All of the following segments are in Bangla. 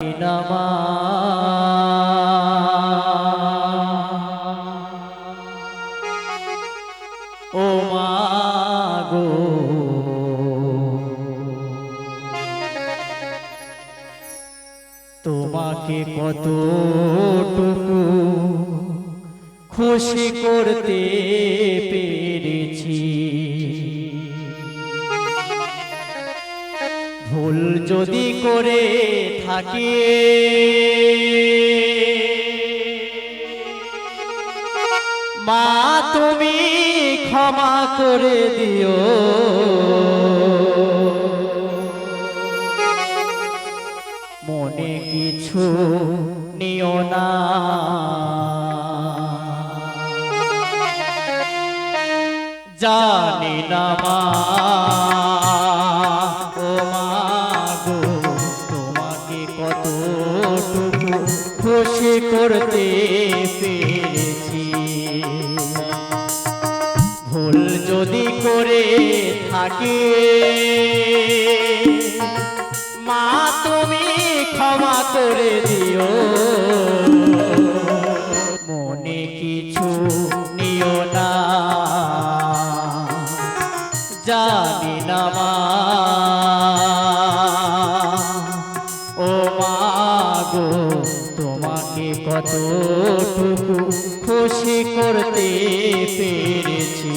ও মা গো। তোমাকে কতটুকু খুশি করতে পেরেছি। ভুল যদি করে থাকি মা, তুমি ক্ষমা করে দিও। মনে কিছু নিও না। জানি না মা। খুশি করতে পেরেছি। ভুল যদি করে থাকে, মা তুমি ক্ষমা করে দিও। মনে কিছু নিও না কতটুকু খুশি করতে পেরেছি।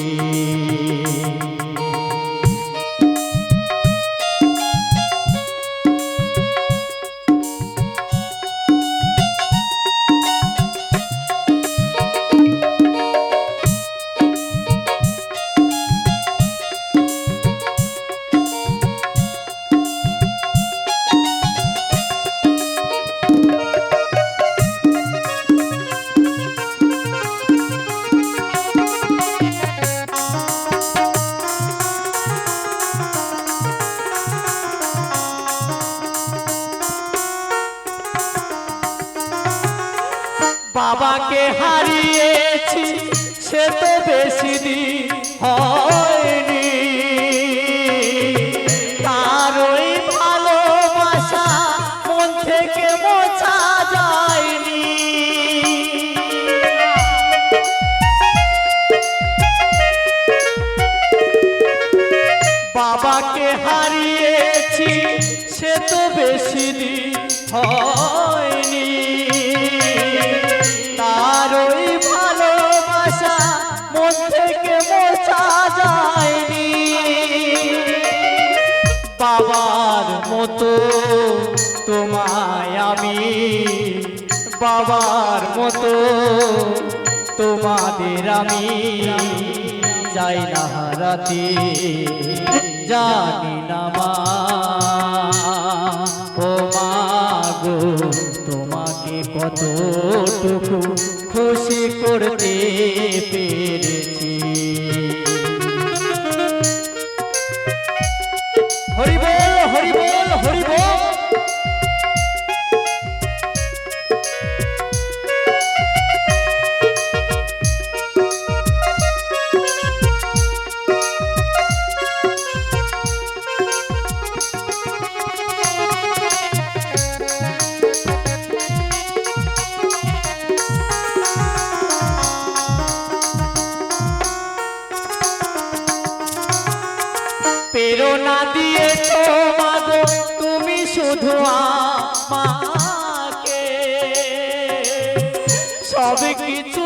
বাবাকে হারিয়েছি, সে তো বেশি দিন হয়নি। তার ওই ভালোবাসা মন থেকে মোছা যায়নি। বাবাকে হারিয়েছি, সে তো বেশি দিন হয়নি। মতো তোমায় আমি বাবার মতো তোমাদের আমি যাই না হারাতে, জানি না মা। ও মা গো, তোমাকে কতটুকু খুশি করতে পেরেছি। প্রেরণা দিয়ে তোমার তুমি শুধু আমাকে। সব কিছু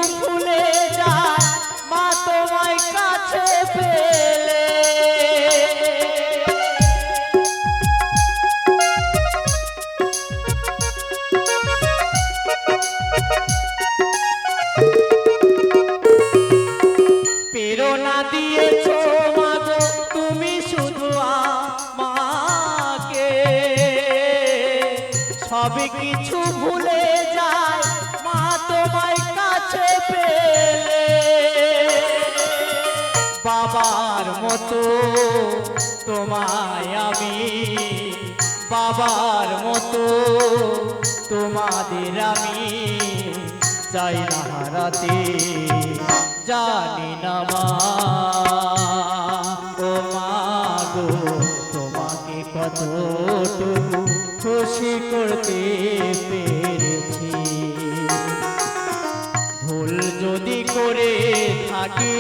কিছু ভুলে যায়, মা তোমায় কাছে পেলে। বাবার মতো তোমায় আমি, বাবার মতো তোমাদের আমি চাই না হারাতে, জানি না মা। ও মা গো, তোমাকে কতটুকু করতে পেরেছি। ভুল যদি করে থাকি,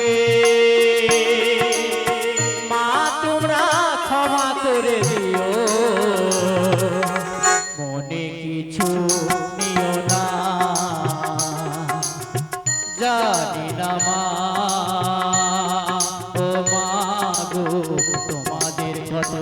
মা, তোমরা ক্ষমা করে দিও। মনে কিছু নিও না। জানি না মা। ও মা গো, তোমাদের কত